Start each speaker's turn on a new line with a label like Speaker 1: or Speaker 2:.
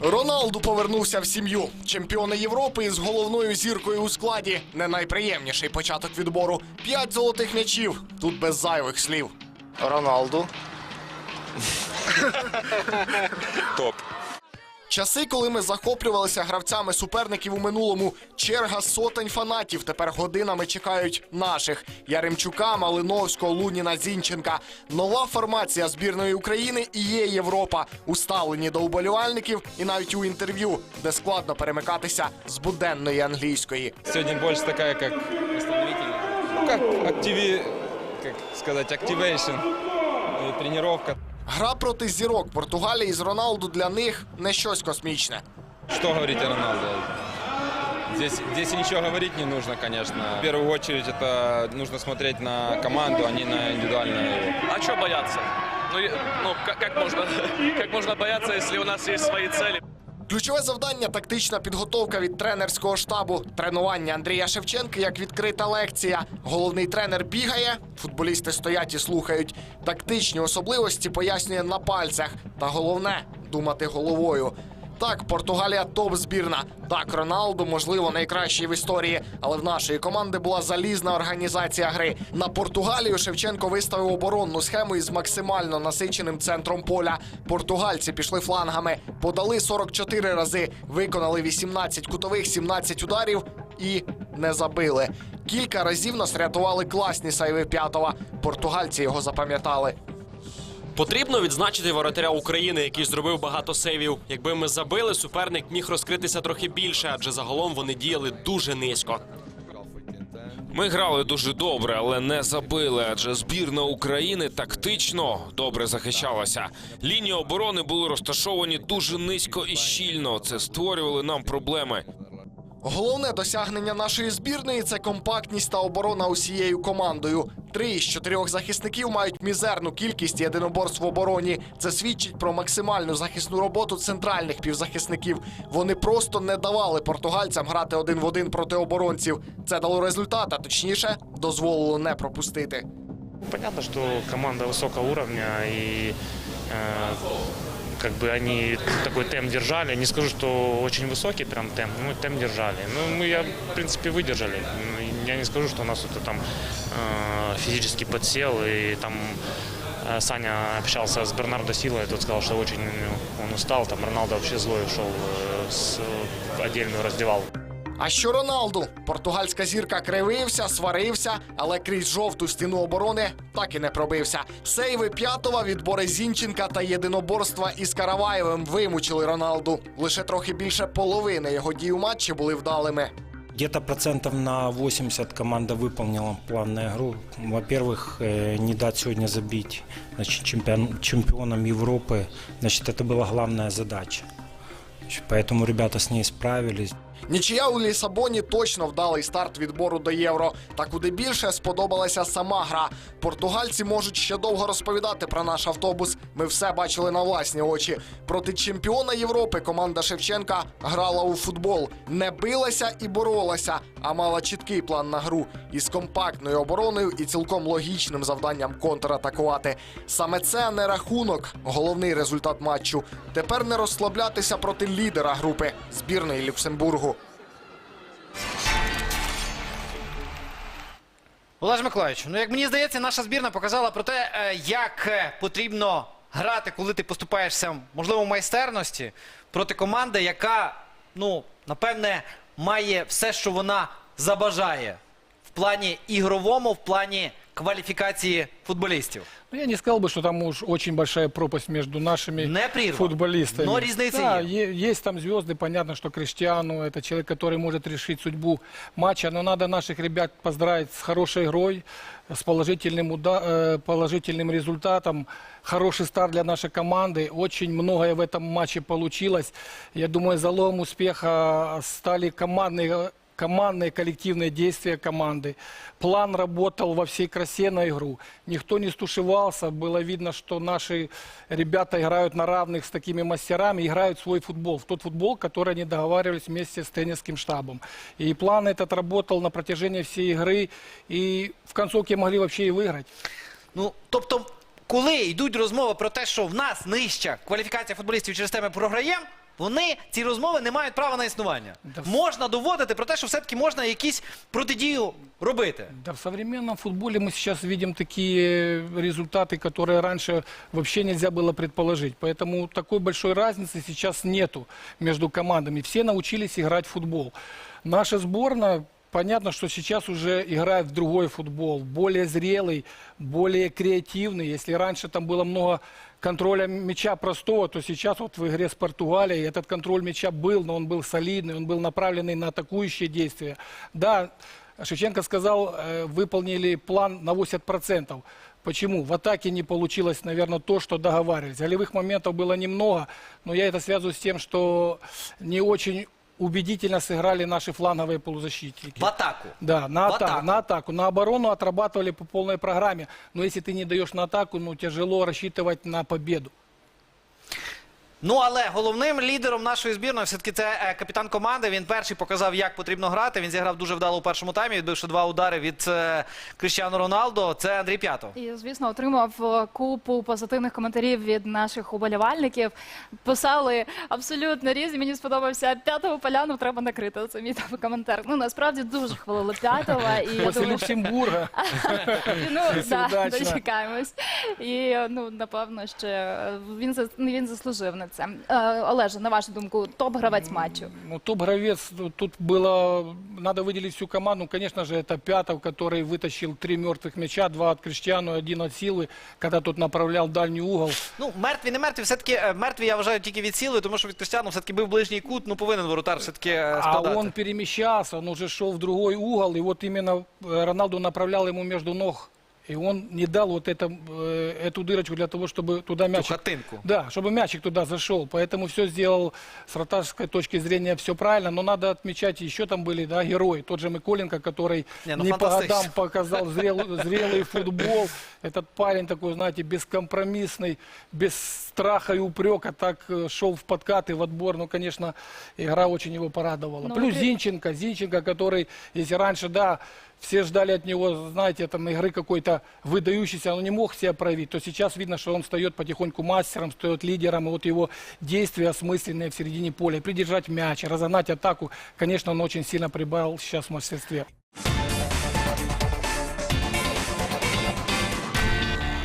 Speaker 1: Роналду повернувся в сім'ю. Чемпіони Європи із головною зіркою у складі. Не найприємніший початок відбору. П'ять золотих м'ячів. Тут без зайвих слів. Роналду.
Speaker 2: Топ.
Speaker 1: Часи, коли ми захоплювалися гравцями суперників у минулому, черга сотень фанатів тепер годинами чекають наших Яремчука, Малиновського, Луніна, Зінченка. Нова формація збірної України і є Європа, уставлені до уболівальників і навіть у інтерв'ю, де складно перемикатися з буденної англійської.
Speaker 2: Сегодня больше такая, как... Ну, как активи... Как сказать, activation.
Speaker 1: Гра проти зірок Португалії з Роналду для них не щось космічне.
Speaker 2: Что говорить о Роналду? Здесь, здесь и ничего говорить не нужно, конечно. В первую очередь это нужно смотреть на команду, а не на индивидуальное его.
Speaker 3: А что бояться? Ну, и- ну как, как можно, как можно бояться, если у нас есть свои цели?
Speaker 1: Ключове завдання тактична підготовка від тренерського штабу. Тренування Андрія Шевченка як відкрита лекція. Головний тренер бігає, футболісти стоять і слухають. Тактичні особливості пояснює на пальцях. Та головне думати головою. Так, Португалія топ збірна. Так, Роналду, можливо, найкращий в історії, але в нашої команди була залізна організація гри. На Португалію Шевченко виставив оборонну схему із максимально насиченим центром поля. Португальці пішли флангами, подали 44 рази, виконали 18 кутових, 17 ударів і не забили. Кілька разів нас рятували класні сайви п'ятого. Португальці його запам'ятали.
Speaker 4: Потрібно відзначити воротаря України, який зробив багато сейвів. Якби ми забили, суперник міг розкритися трохи більше, адже загалом вони діяли дуже низько.
Speaker 5: Ми грали дуже добре, але не забили, адже збірна України тактично добре захищалася. Лінії оборони були розташовані дуже низько і щільно. Це створювали нам проблеми.
Speaker 1: Головне досягнення нашої збірної це компактність та оборона усією командою. Три із чотирьох захисників мають мізерну кількість єдиноборств в обороні. Це свідчить про максимальну захисну роботу центральних півзахисників. Вони просто не давали португальцям грати один в один проти оборонців. Це дало результат, а точніше дозволило не пропустити.
Speaker 6: Понятно, что команда высокого уровня и э, как бы они такой темп держали. Не скажу, что очень высокий прям темп, но темп держали. Ну, мы, я, в принципе, выдержали. Ну, Я не скажу, что у нас это там э, физически подсел и там э, Саня общался с Бернардо Силой, тот сказал, что очень ну, он устал, там Роналдо вообще злой ушел э, с, в отдельную раздевалку.
Speaker 1: А що Роналду? Португальська зірка кривився, сварився, але крізь жовту стіну оборони так і не пробився. Сейви п'ятого, відбори Зінченка та єдиноборства із Караваєвим вимучили Роналду. Лише трохи більше половини його дій у матчі були вдалими.
Speaker 7: Где-то процентов на 80 команда выполнила план на игру. Во-первых, э, не дать сегодня забить значит, чемпион, чемпионам Европы. Значит, это была главная задача. Значит, Поэтому ребята с ней справились.
Speaker 1: Нічия у Лісабоні точно вдалий старт відбору до євро. Та куди більше сподобалася сама гра. Португальці можуть ще довго розповідати про наш автобус. Ми все бачили на власні очі. Проти чемпіона Європи команда Шевченка грала у футбол, не билася і боролася, а мала чіткий план на гру із компактною обороною і цілком логічним завданням контратакувати. Саме це не рахунок, головний результат матчу. Тепер не розслаблятися проти лідера групи збірної Люксембургу.
Speaker 8: Олеж Миколаївич, ну як мені здається, наша збірна показала про те, е, як е, потрібно грати, коли ти поступаєшся, можливо, в майстерності проти команди, яка, ну, напевне, має все, що вона забажає. В плані ігровому, в плані кваліфікації футболістів.
Speaker 9: Ну, я не сказал бы, что там уж очень большая пропасть между нашими
Speaker 8: Не прерван,
Speaker 9: футболистами.
Speaker 8: но разница
Speaker 9: да,
Speaker 8: есть.
Speaker 9: е- есть там звезды, понятно, что Криштиану это человек, который может решить судьбу матча, но надо наших ребят поздравить с хорошей игрой, с положительным, уда- э, положительным результатом. Хороший старт для нашей команды. Очень многое в этом матче получилось. Я думаю, залогом успеха стали командные командные коллективные действия команды. План работал во всей красе на игру. Никто не стушевался. Было видно, что наши ребята играют на равных с такими мастерами, играют свой футбол. В тот футбол, который они договаривались вместе с тренерским штабом. И план этот работал на протяжении всей игры. И в концовке могли вообще и выиграть.
Speaker 8: Ну, тобто, коли йдуть розмови про те, що в нас нижча кваліфікація футболістів через те ми програємо, вони ці розмови не мають права на існування.
Speaker 9: Да в-
Speaker 8: Можна доводити про те, що все-таки можна якісь протидію робити.
Speaker 9: Да, в современном футболе мы сейчас видим такие результаты, которые раньше вообще нельзя было предположить. Поэтому такой большой разницы сейчас нету между командами. Все научились играть в футбол. Наша сборная, понятно, что сейчас уже играет в другой футбол, более зрелый, более креативный. Если раньше там было много контроля мяча простого, то сейчас вот в игре с Португалией этот контроль мяча был, но он был солидный, он был направленный на атакующие действия. Да, Шевченко сказал, э, выполнили план на 80%. Почему? В атаке не получилось, наверное, то, что договаривались. Голевых моментов было немного, но я это связываю с тем, что не очень убедительно сыграли наши фланговые полузащитники.
Speaker 8: В атаку.
Speaker 9: Да, на
Speaker 8: В
Speaker 9: атаку,
Speaker 8: атаку.
Speaker 9: на атаку. На оборону отрабатывали по полной программе. Но если ты не даешь на атаку, ну тяжело рассчитывать на победу.
Speaker 8: Ну але головним лідером нашої збірної все-таки це е, капітан команди. Він перший показав, як потрібно грати. Він зіграв дуже вдало у першому таймі, відбивши два удари від е, Кріштіану Роналдо. Це Андрій П'ятов.
Speaker 10: І, звісно, отримав е, купу позитивних коментарів від наших уболівальників. Писали абсолютно різні. Мені сподобався п'ятого поляну треба накрити. Це мій там коментар. Ну насправді дуже хвалили п'ятого. І
Speaker 9: После Люксембурга.
Speaker 10: ну да, дочекаємось. І ну напевно, ще він за він заслужив на це Е, Олеже, на вашу думку, топ гравець матчу.
Speaker 9: Ну, топ-гравец, ну, тут было, надо выделить всю команду. Конечно же, это Пятов, который вытащил три мертвых мяча, два от Криштиану, один от Силы, когда тот направлял в дальний угол.
Speaker 8: Ну, мертві, не мертві, все-таки е, мертві я вважаю тільки від сили, тому що від Кріштіану все-таки був ближній кут, ну повинен воротар все-таки е,
Speaker 9: А
Speaker 8: складати.
Speaker 9: он перемещался, он уже шел в другой угол, и вот именно э, Роналду направлял ему между ног. И он не дал вот это, э, эту дырочку для того, чтобы туда
Speaker 8: Ту
Speaker 9: мячик...
Speaker 8: хатинку.
Speaker 9: Да, чтобы мячик туда зашел. Поэтому все сделал с вратарской точки зрения все правильно. Но надо отмечать, еще там были да, герои. Тот же Миколенко, который
Speaker 8: Не, ну,
Speaker 9: не по годам показал зрел- зрелый футбол. Этот парень такой, знаете, бескомпромиссный, без страха и упрека, так э, шел в подкаты, в отбор. Ну, конечно, игра очень его порадовала.
Speaker 10: Ну,
Speaker 9: Плюс
Speaker 10: при-
Speaker 9: Зинченко, Зинченко, который, если раньше, да, все ждали от него, знаете, там игры какой-то выдающийся, он не мог себя проявить, то сейчас видно, что он встает потихоньку мастером, встает лидером, и вот его действия осмысленные в середине поля, придержать мяч, разогнать атаку, конечно, он очень сильно прибавил сейчас в мастерстве.